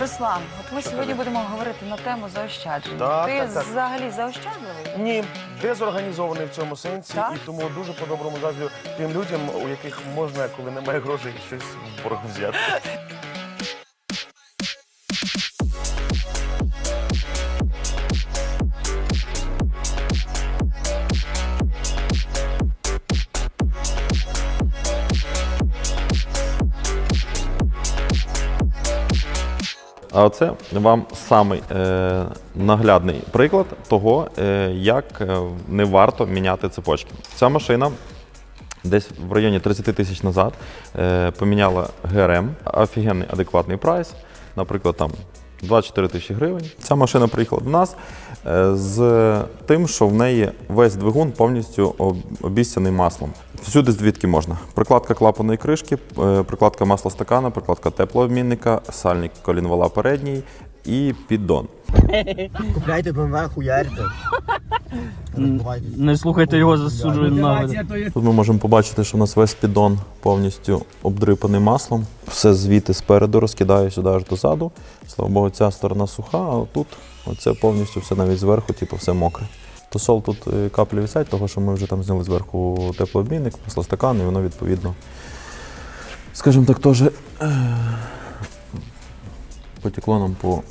Руслан, от ми сьогодні будемо говорити на тему заощадження. Так, Ти так, так. взагалі заощадливий? Ні, дезорганізований в цьому сенсі, Так? і тому дуже по-доброму заздрю тим людям, у яких можна, коли немає грошей, щось в борг взяти. А це вам самий е, наглядний приклад того, е, як е, не варто міняти цепочки. Ця машина десь в районі 30 тисяч назад е, поміняла ГРМ, офігенний адекватний прайс, наприклад, там 24 тисячі гривень. Ця машина приїхала до нас е, з тим, що в неї весь двигун повністю обіцяний маслом. Всюди звідки можна. Прикладка клапаної кришки, е, прикладка масла стакана, прикладка теплообмінника, сальник колінвала передній і піддон. Купляйте БМВ, хуярте. Не слухайте його, засуджує на Тут ми можемо побачити, що у нас весь піддон повністю обдрипаний маслом. Все звідти спереду розкидає сюди аж дозаду. Слава Богу, ця сторона суха, а тут оце повністю все навіть зверху, типу, все мокре. Тосол тут е, каплі висять, того що ми вже там зняли зверху теплообмінник, маслостакан, і воно відповідно, скажімо так, теж е, потекло нам по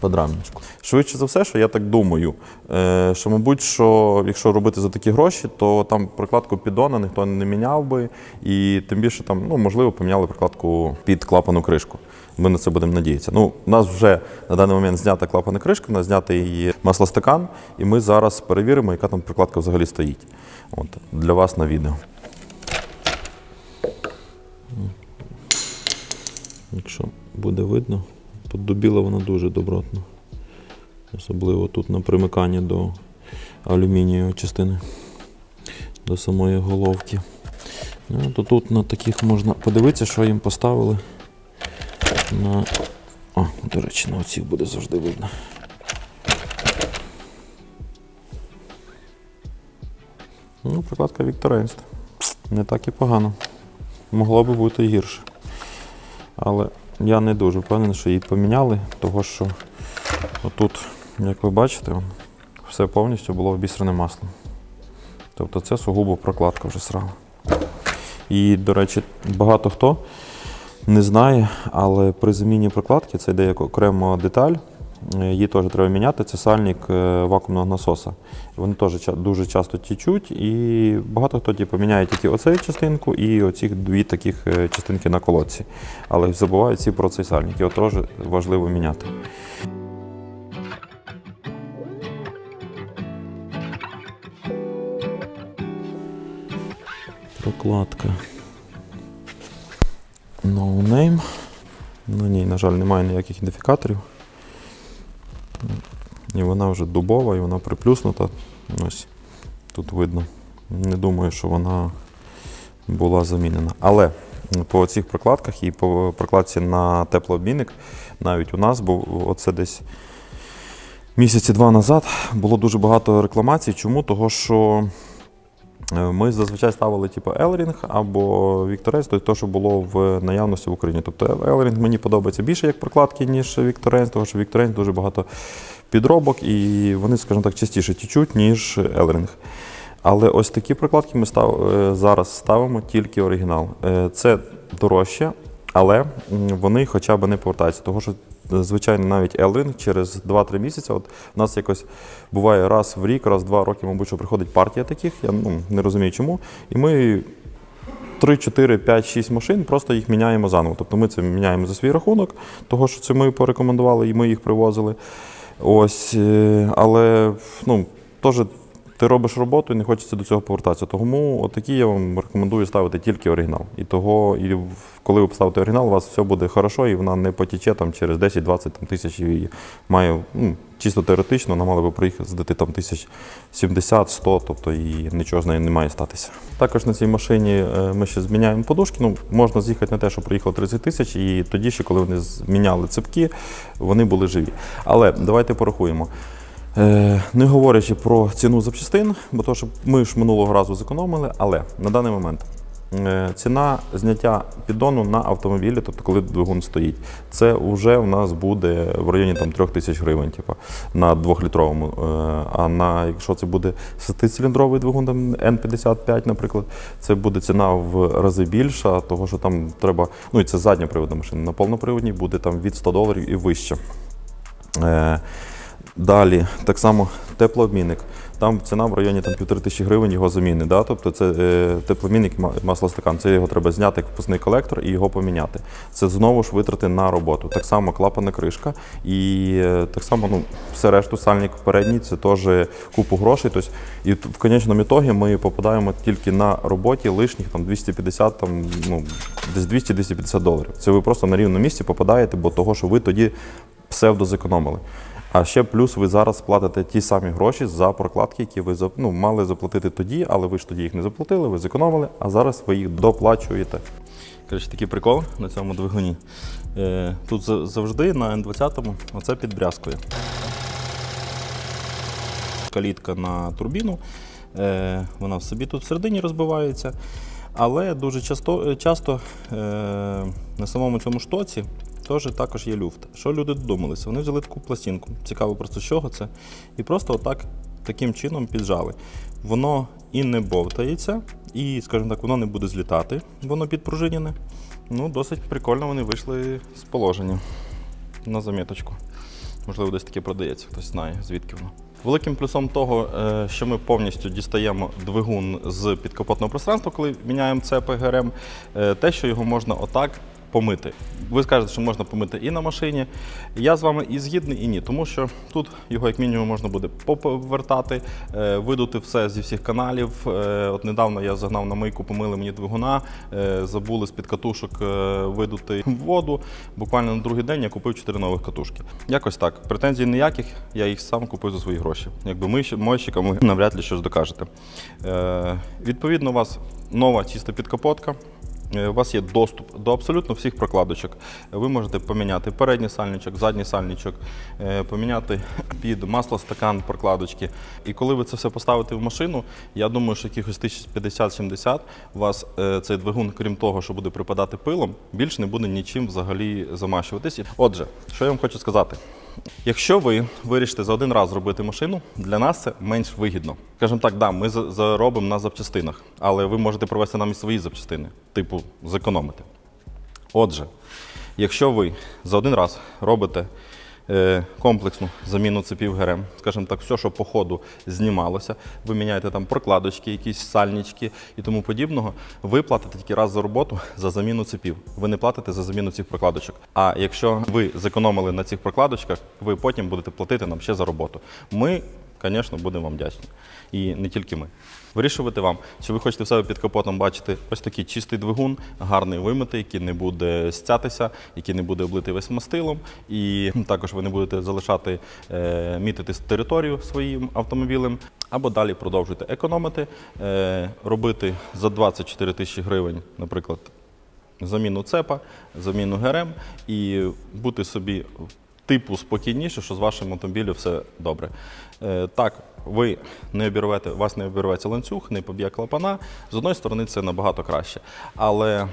подрамничку. Швидше за все, що я так думаю, е, що, мабуть, що якщо робити за такі гроші, то там прокладку піддона ніхто не міняв би, і тим більше там, ну, можливо, поміняли прокладку під клапану кришку. Ми на це будемо надіятися. Ну, у нас вже на даний момент знята клапана кришка, у нас знятий її маслостакан, і ми зараз перевіримо, яка там прокладка взагалі стоїть. От, для вас на відео. Якщо буде видно, поддубіла вона дуже добротно. Особливо тут на примиканні до алюмінієвої частини, до самої головки. Ну, то тут на таких можна подивитися, що їм поставили. На... О, до речі, на оцих буде завжди видно. Ну, прикладка Вікторенст. Не так і погано. Могло би бути гірше. Але я не дуже впевнений, що її поміняли, того що тут, як ви бачите, все повністю було обісране маслом. Тобто це сугубо прокладка вже срала. І, до речі, багато хто не знає, але при заміні прокладки це йде як окрема деталь. Е, Її теж треба міняти. Це сальник е, вакуумного насоса. Вони теж дуже часто тічуть, і багато хто типу, міняє тільки оцю частинку і оці дві таких е, частинки на колодці. Але забувають всі про цей сальник. Його теж важливо міняти. Прокладка. No name. На ній, на жаль, немає ніяких ідентифікаторів. І вона вже дубова, і вона приплюснута. Ось тут видно. Не думаю, що вона була замінена. Але по цих прокладках і по прокладці на теплообмінник навіть у нас був оце десь місяці два назад було дуже багато рекламацій. Чому? Того, що е, ми зазвичай ставили типу Елрінг або Вікторенс, тобто те, що було в наявності в Україні. Тобто Елрінг мені подобається більше як прокладки, ніж Вікторенс, тому що Вікторенс дуже багато підробок, і вони, скажімо так, частіше тічуть, ніж Елрінг. Але ось такі прокладки ми став, е, зараз ставимо тільки оригінал. Е, Це дорожче, але вони хоча б не повертаються. Тому що, звичайно, навіть Елринг через 2-3 місяці, от в нас якось буває раз в рік, раз в два роки, мабуть, що приходить партія таких, я ну, не розумію чому. І ми 3, 4, 5, 6 машин, просто їх міняємо заново. Тобто ми це міняємо за свій рахунок, того, що це ми порекомендували і ми їх привозили. Ось, е, але ну, теж ти робиш роботу і не хочеться до цього повертатися. Тому отакі я вам рекомендую ставити тільки оригінал. І того, і коли ви поставите оригінал, у вас все буде хорошо, і вона не потіче там через 10-20 тисяч і має ну, чисто теоретично, вона мала би приїхати там тисяч 70-100, тобто і нічого з нею не має статися. Також на цій машині е, ми ще зміняємо подушки. Ну, можна з'їхати на те, що приїхало 30 тисяч, і тоді ще, коли вони зміняли цепки, вони були живі. Але давайте порахуємо. Е, Не говорячи про ціну запчастин, бо то, що ми ж минулого разу зекономили, але на даний момент Е, Ціна зняття піддону на автомобілі, тобто коли двигун стоїть, це вже в нас буде в районі там, 3 тисяч гривень, типу, на двохлітровому. Е, А на якщо це буде 6-циліндровий двигун, там N55, наприклад, це буде ціна в рази більша, того що там треба, ну і це задня приводна машина. На повноприводній буде там від 100 доларів і вище. Далі, так само теплообмінник. Там ціна в районі там, півтори тисячі гривень його заміни. Да? Тобто це е, теплообмінник маслостакан. Це його треба зняти як впускний колектор і його поміняти. Це знову ж витрати на роботу. Так само клапана кришка і е, так само ну, все решту сальник передній, це теж купу грошей. Тобто, і в конечному ітогі ми попадаємо тільки на роботі лишніх там, 250, там, ну, десь 200-250 доларів. Це ви просто на рівному місці попадаєте, бо того, що ви тоді псевдо зекономили. А ще плюс ви зараз платите ті самі гроші за прокладки, які ви ну, мали заплатити тоді, але ви ж тоді їх не заплатили, ви зекономили, а зараз ви їх доплачуєте. Коротше, такий прикол на цьому двигуні. Е, тут завжди на N20 оце підбрязкує. Калітка на турбіну. Е, вона в собі тут всередині розбивається. Але дуже часто, е, часто на самому цьому штоці теж також є люфт. Що люди додумалися? Вони взяли таку пластинку. Цікаво просто з чого це. І просто отак таким чином піджали. Воно і не бовтається, і, скажімо так, воно не буде злітати, воно підпружинене. Ну, досить прикольно вони вийшли з положення на заміточку. Можливо, десь таке продається, хтось знає, звідки воно. Великим плюсом того, е, що ми повністю дістаємо двигун з підкапотного пространства, коли міняємо цепи ГРМ, е, те, що його можна отак помити. Ви скажете, що можна помити і на машині. Я з вами і згідний, і ні, тому що тут його як мінімум можна буде повертати, е, видути все зі всіх каналів. Е, От недавно я загнав на мийку, помили мені двигуна, е, забули з-під катушок видути воду. Буквально на другий день я купив 4 нових катушки. Якось так. Претензій ніяких, я їх сам купив за свої гроші. Якби ми мойщикам ви навряд ли щось докажете. Відповідно, у вас нова чиста підкапотка. Е, У вас є доступ до абсолютно всіх прокладочок. Ви можете поміняти передній сальничок, задній сальничок, е, поміняти під маслостакан прокладочки. І коли ви це все поставите в машину, я думаю, що якихось 1050-70 у вас е, цей двигун, крім того, що буде припадати пилом, більш не буде нічим взагалі замащуватись. Отже, що я вам хочу сказати. Якщо ви вирішите за один раз зробити машину, для нас це менш вигідно. Скажімо так, да, ми за- заробимо на запчастинах, але ви можете провести нам і свої запчастини, типу зекономити. Отже, якщо ви за один раз робите комплексну заміну цепів ГРМ, скажімо так, все, що по ходу знімалося, ви міняєте там прокладочки, якісь сальнички і тому подібного, ви платите тільки раз за роботу за заміну цепів. Ви не платите за заміну цих прокладочок. А якщо ви зекономили на цих прокладочках, ви потім будете платити нам ще за роботу. Ми, звісно, будемо вам вдячні. І не тільки ми. Вирішувати вам, чи ви хочете в себе під капотом бачити ось такий чистий двигун, гарний вимитий, який не буде стятися, який не буде облитий весь мастилом. І також ви не будете залишати е, мітити територію своїм автомобілем. Або далі продовжуйте економити, е, робити за 24 тисячі гривень, наприклад, заміну цепа, заміну ГРМ і бути собі типу спокійніше, що з вашим автомобілем все добре. Е, так, ви не обірвете, у вас не обірветься ланцюг, не поб'є клапана. З одної сторони, це набагато краще. Але,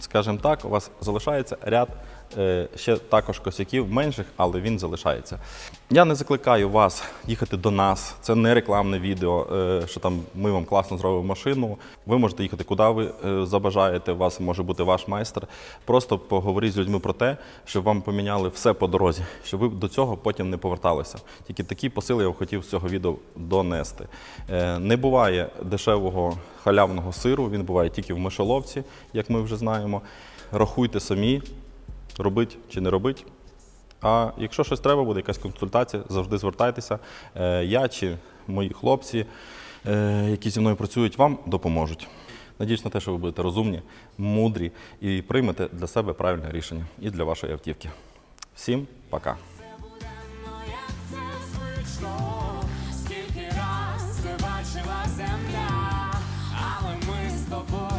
скажімо так, у вас залишається ряд ще також косяків менших, але він залишається. Я не закликаю вас їхати до нас. Це не рекламне відео, е, що там ми вам класно зробимо машину. Ви можете їхати куди ви е, забажаєте. У вас може бути ваш майстер. Просто поговоріть з людьми про те, щоб вам поміняли все по дорозі, щоб ви до цього потім не поверталися. Тільки такі посили я хотів з цього відео донести. Е, Не буває дешевого халявного сиру, він буває тільки в мишоловці, як ми вже знаємо. Рахуйте самі, робить чи не робить. А якщо щось треба буде, якась консультація, завжди звертайтеся. Е, Я чи мої хлопці, е, які зі мною працюють, вам допоможуть. Надіюсь на те, що ви будете розумні, мудрі і приймете для себе правильне рішення і для вашої автівки. Всім пока! скільки раз ти бачила земля, але ми з тобою